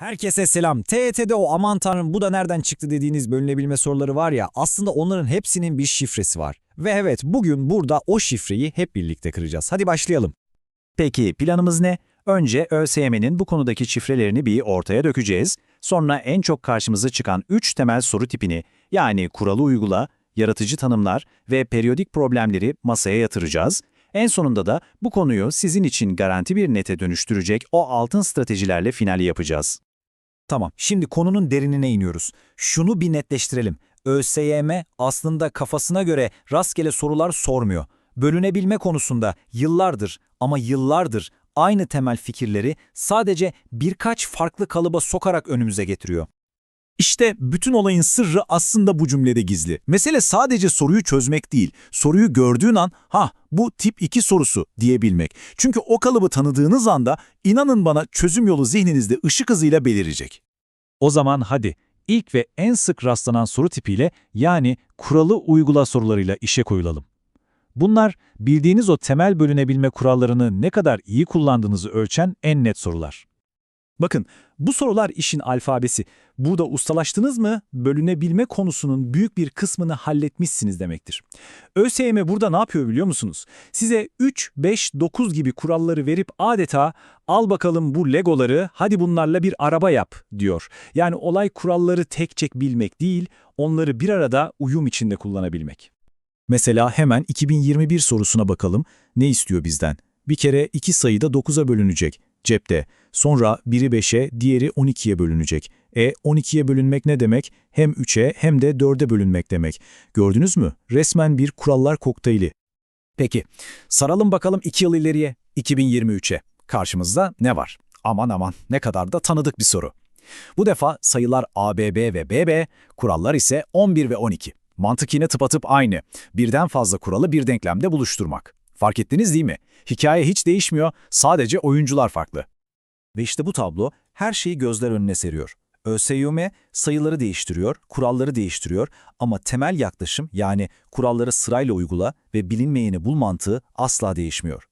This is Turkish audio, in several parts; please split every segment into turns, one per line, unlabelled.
Herkese selam. TET'de o aman tanrım bu da nereden çıktı dediğiniz bölünebilme soruları var ya aslında onların hepsinin bir şifresi var. Ve evet bugün burada o şifreyi hep birlikte kıracağız. Hadi başlayalım.
Peki planımız ne? Önce ÖSYM'nin bu konudaki şifrelerini bir ortaya dökeceğiz. Sonra en çok karşımıza çıkan 3 temel soru tipini yani kuralı uygula, yaratıcı tanımlar ve periyodik problemleri masaya yatıracağız. En sonunda da bu konuyu sizin için garanti bir nete dönüştürecek o altın stratejilerle finali yapacağız.
Tamam şimdi konunun derinine iniyoruz. Şunu bir netleştirelim. ÖSYM aslında kafasına göre rastgele sorular sormuyor. Bölünebilme konusunda yıllardır ama yıllardır aynı temel fikirleri sadece birkaç farklı kalıba sokarak önümüze getiriyor.
İşte bütün olayın sırrı aslında bu cümlede gizli. Mesele sadece soruyu çözmek değil, soruyu gördüğün an, ha bu tip 2 sorusu diyebilmek. Çünkü o kalıbı tanıdığınız anda inanın bana çözüm yolu zihninizde ışık hızıyla belirecek.
O zaman hadi ilk ve en sık rastlanan soru tipiyle yani kuralı uygula sorularıyla işe koyulalım. Bunlar bildiğiniz o temel bölünebilme kurallarını ne kadar iyi kullandığınızı ölçen en net sorular.
Bakın bu sorular işin alfabesi. Burada ustalaştınız mı bölünebilme konusunun büyük bir kısmını halletmişsiniz demektir. ÖSYM burada ne yapıyor biliyor musunuz? Size 3, 5, 9 gibi kuralları verip adeta al bakalım bu legoları hadi bunlarla bir araba yap diyor. Yani olay kuralları tek çek bilmek değil, onları bir arada uyum içinde kullanabilmek. Mesela hemen 2021 sorusuna bakalım. Ne istiyor bizden? Bir kere iki sayıda 9'a bölünecek cepte. Sonra biri 5'e, diğeri 12'ye bölünecek. E 12'ye bölünmek ne demek? Hem 3'e hem de 4'e bölünmek demek. Gördünüz mü? Resmen bir kurallar kokteyli.
Peki, saralım bakalım 2 yıl ileriye, 2023'e. Karşımızda ne var? Aman aman, ne kadar da tanıdık bir soru. Bu defa sayılar ABB ve BB, kurallar ise 11 ve 12. Mantık yine tıpatıp aynı. Birden fazla kuralı bir denklemde buluşturmak. Fark ettiniz değil mi? Hikaye hiç değişmiyor, sadece oyuncular farklı. Ve işte bu tablo her şeyi gözler önüne seriyor. ÖSYM sayıları değiştiriyor, kuralları değiştiriyor ama temel yaklaşım yani kuralları sırayla uygula ve bilinmeyeni bul mantığı asla değişmiyor.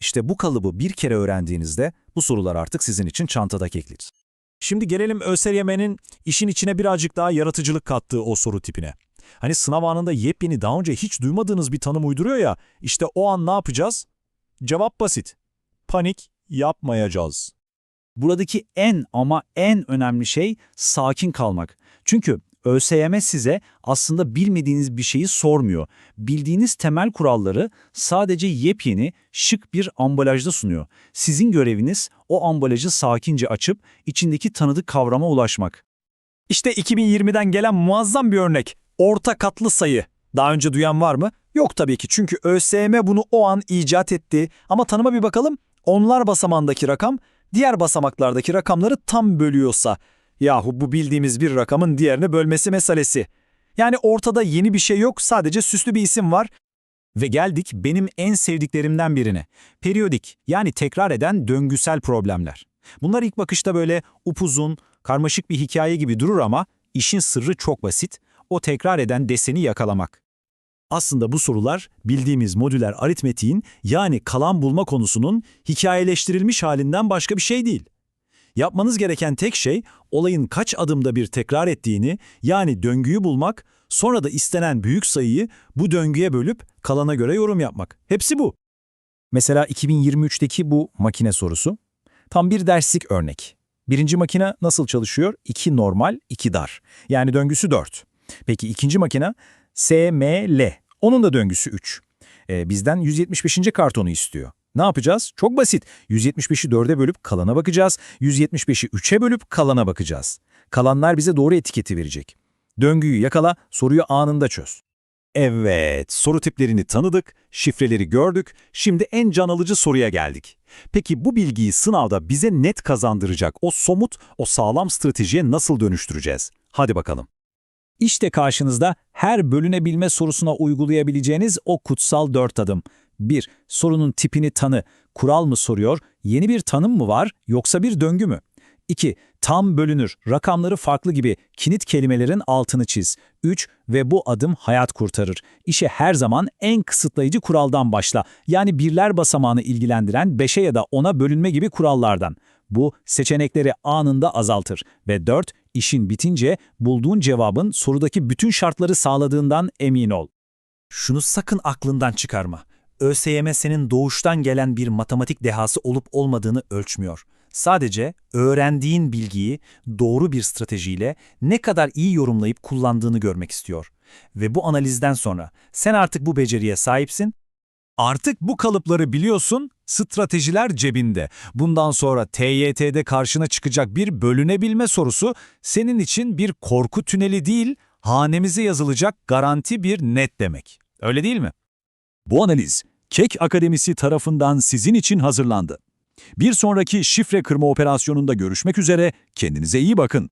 İşte bu kalıbı bir kere öğrendiğinizde bu sorular artık sizin için çantada keklidir.
Şimdi gelelim ÖSYM'nin işin içine birazcık daha yaratıcılık kattığı o soru tipine. Hani sınav anında yepyeni daha önce hiç duymadığınız bir tanım uyduruyor ya, işte o an ne yapacağız? Cevap basit. Panik yapmayacağız.
Buradaki en ama en önemli şey sakin kalmak. Çünkü ÖSYM size aslında bilmediğiniz bir şeyi sormuyor. Bildiğiniz temel kuralları sadece yepyeni, şık bir ambalajda sunuyor. Sizin göreviniz o ambalajı sakince açıp içindeki tanıdık kavrama ulaşmak.
İşte 2020'den gelen muazzam bir örnek. Orta katlı sayı. Daha önce duyan var mı? Yok tabii ki çünkü ÖSYM bunu o an icat etti. Ama tanıma bir bakalım. Onlar basamağındaki rakam diğer basamaklardaki rakamları tam bölüyorsa. Yahu bu bildiğimiz bir rakamın diğerine bölmesi meselesi. Yani ortada yeni bir şey yok sadece süslü bir isim var. Ve geldik benim en sevdiklerimden birine. Periyodik yani tekrar eden döngüsel problemler. Bunlar ilk bakışta böyle upuzun, karmaşık bir hikaye gibi durur ama işin sırrı çok basit. O tekrar eden deseni yakalamak. Aslında bu sorular bildiğimiz modüler aritmetiğin yani kalan bulma konusunun hikayeleştirilmiş halinden başka bir şey değil. Yapmanız gereken tek şey olayın kaç adımda bir tekrar ettiğini yani döngüyü bulmak, sonra da istenen büyük sayıyı bu döngüye bölüp kalana göre yorum yapmak. Hepsi bu.
Mesela 2023'teki bu makine sorusu tam bir derslik örnek. Birinci makine nasıl çalışıyor? 2 normal, 2 dar. Yani döngüsü 4. Peki ikinci makine SML. Onun da döngüsü 3. Ee, bizden 175. kartonu istiyor. Ne yapacağız? Çok basit. 175'i 4'e bölüp kalana bakacağız. 175'i 3'e bölüp kalana bakacağız. Kalanlar bize doğru etiketi verecek. Döngüyü yakala, soruyu anında çöz.
Evet, soru tiplerini tanıdık, şifreleri gördük, şimdi en can alıcı soruya geldik. Peki bu bilgiyi sınavda bize net kazandıracak o somut, o sağlam stratejiye nasıl dönüştüreceğiz? Hadi bakalım.
İşte karşınızda her bölünebilme sorusuna uygulayabileceğiniz o kutsal dört adım. 1. Sorunun tipini tanı. Kural mı soruyor? Yeni bir tanım mı var yoksa bir döngü mü? 2. Tam bölünür. Rakamları farklı gibi kinit kelimelerin altını çiz. 3. Ve bu adım hayat kurtarır. İşe her zaman en kısıtlayıcı kuraldan başla. Yani birler basamağını ilgilendiren 5'e ya da 10'a bölünme gibi kurallardan. Bu seçenekleri anında azaltır. Ve 4. işin bitince bulduğun cevabın sorudaki bütün şartları sağladığından emin ol.
Şunu sakın aklından çıkarma. ÖSYM senin doğuştan gelen bir matematik dehası olup olmadığını ölçmüyor. Sadece öğrendiğin bilgiyi doğru bir stratejiyle ne kadar iyi yorumlayıp kullandığını görmek istiyor. Ve bu analizden sonra sen artık bu beceriye sahipsin
Artık bu kalıpları biliyorsun, stratejiler cebinde. Bundan sonra TYT'de karşına çıkacak bir bölünebilme sorusu senin için bir korku tüneli değil, hanemize yazılacak garanti bir net demek. Öyle değil mi?
Bu analiz, Kek Akademisi tarafından sizin için hazırlandı. Bir sonraki şifre kırma operasyonunda görüşmek üzere, kendinize iyi bakın.